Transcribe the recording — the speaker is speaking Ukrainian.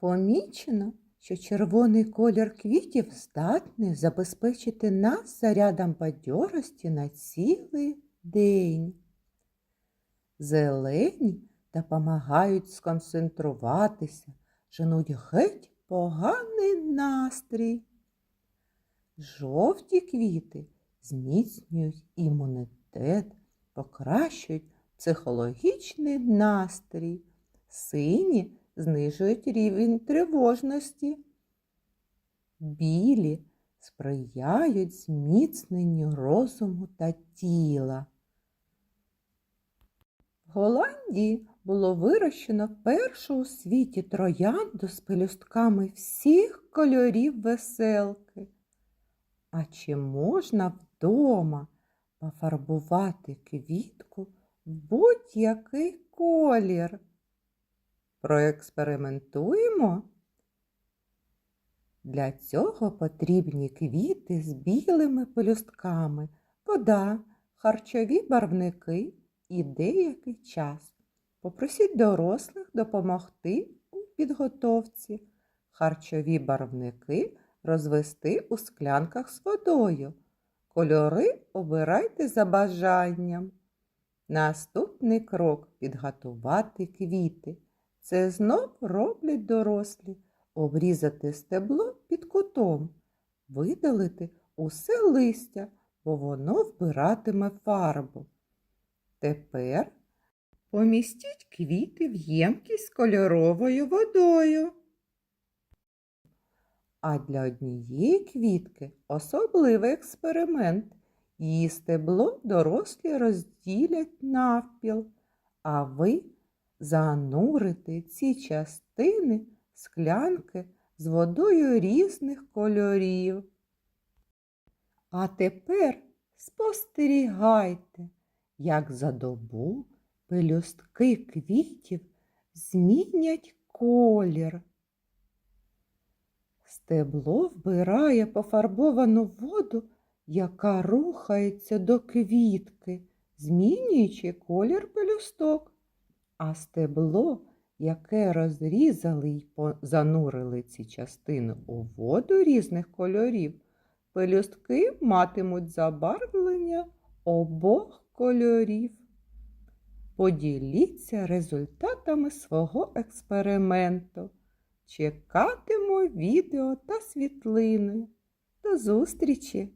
Помічено, що червоний колір квітів здатний забезпечити нас зарядом бадьорості на цілий день. Зелені допомагають сконцентруватися, женуть геть поганий настрій. Жовті квіти зміцнюють імунітет, покращують психологічний настрій, сині знижують рівень тривожності. Білі сприяють зміцненню розуму та тіла. В Голландії було вирощено першу у світі троянду з пелюстками всіх кольорів веселки. А чи можна вдома пофарбувати квітку в будь-який колір? Проекспериментуємо. Для цього потрібні квіти з білими пелюстками, вода, харчові барвники і деякий час. Попросіть дорослих допомогти у підготовці. Харчові барвники розвести у склянках з водою. Кольори обирайте за бажанням. Наступний крок підготувати квіти. Це знов роблять дорослі. Обрізати стебло під кутом, видалити усе листя, бо воно вбиратиме фарбу. Тепер помістіть квіти в ємкість з кольоровою водою. А для однієї квітки особливий експеримент. Її стебло дорослі розділять навпіл, а ви занурите ці частини склянки з водою різних кольорів. А тепер спостерігайте, як за добу пелюстки квітів змінять колір. Стебло вбирає пофарбовану воду, яка рухається до квітки, змінюючи колір пелюсток, а стебло, яке розрізали й занурили ці частини у воду різних кольорів, пелюстки матимуть забарвлення обох кольорів. Поділіться результатами свого експерименту. Чекатиму відео та світлини. До зустрічі!